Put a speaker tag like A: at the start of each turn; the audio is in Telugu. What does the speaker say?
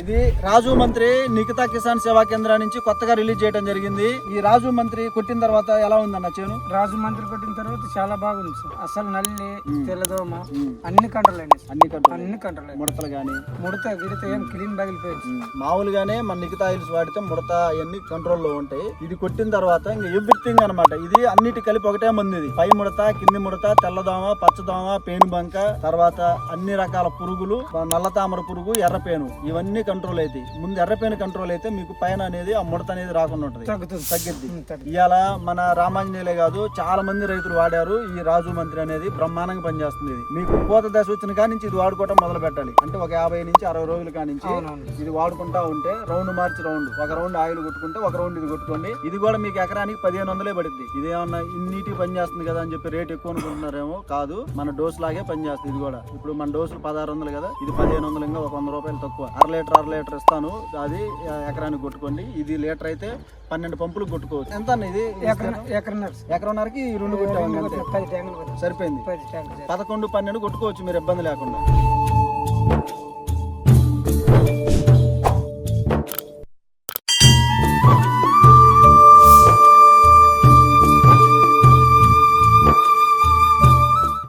A: ఇది రాజు మంత్రి నిఖితా కిసాన్ సేవా కేంద్రం నుంచి కొత్తగా రిలీజ్ చేయడం జరిగింది. ఈ రాజు మంత్రి కొట్టిన తర్వాత ఎలా ఉందన్న చేను?
B: రాజు మంత్రి కొట్టిన తర్వాత చాలా బాగుంది సార్. అసలు నల్లి తెల్లదోమ. అన్ని కంట్రోల్ అయినాయి.
A: అన్ని కంట్రోల్
B: అన్ని కంట్రోల్
A: ముడతలు గాని?
B: ముడత గిడత ఏం క్లీన్ పగిలిపోయింది.
A: మామూలుగానే మన నిఖితా ఆయిల్స్ వాడితే ముడత అవన్నీ కంట్రోల్లో ఉంటాయి. ఇది కొట్టిన తర్వాత ఇంకా ఎవ్రీథింగ్ అన్నమాట. ఇది అన్నిటి కలిపి ఒకటే మంది ఇది. పై ముడత కింది ముడత తెల్లదోమ పచ్చదోమ పేను బంక తర్వాత అన్ని రకాల పురుగులు నల్ల తామర పురుగు ఎర్రపేను ఇవన్నీ కంట్రోల్ అవుతాయి ముందు ఎర్రపేను కంట్రోల్ అయితే మీకు పైన అనేది ఆ ముడత అనేది రాకుండా ఉంటుంది.
B: తగ్గుతుంది.
A: తగ్గిద్ది. ఇవాళ మన రామాంజనేయులే కాదు చాలా మంది రైతులు వాడారు ఈ రాజు మంత్రి అనేది బ్రహ్మాండంగా పనిచేస్తుంది ఇది. మీకు పూత దశ వచ్చిన కాడి నుంచి ఇది వాడుకోవటం మొదలు పెట్టాలి. అంటే ఒక యాభై నుంచి అరవై రోజుల కాడి నుంచి ఇది వాడుకుంటా ఉంటే రౌండ్ మార్చి రౌండ్ ఒక రౌండ్ ఆయిల్ కొట్టుకుంటే ఒక రౌండ్ ఇది కొట్టుకోండి. ఇది కూడా మీకు ఎకరానికి పదిహేను వందలే పడుద్ది. ఇదేమన్నా ఇన్నిటి పని చేస్తుంది కదా అని చెప్పి రేట్ ఎక్కువ అనుకుంటున్నారేమో కాదు మన డోస్ లాగే పని చేస్తుంది ఇది కూడా. ఇప్పుడు మన డోసులు పదహారు వందలు కదా ఇది పదిహేను వందలు ఇంకా ఒక వంద రూపాయలు తక్కువ. అర లీటర్ అర లీటర్ ఇస్తాను. అది ఎకరానికి కొట్టుకోండి. ఇది లీటర్ అయితే పన్నెండు పంపులు కొట్టుకోవచ్చు. ఎంత ఇది. ఎకరన్నరకి రెండు కొట్టామండి అంతే.
B: పది ట్యాంకులు కొట్టాం.
A: సరిపోయింది. పదకొండు పన్నెండు కొట్టుకోవచ్చు మీరు ఇబ్బంది లేకుండా.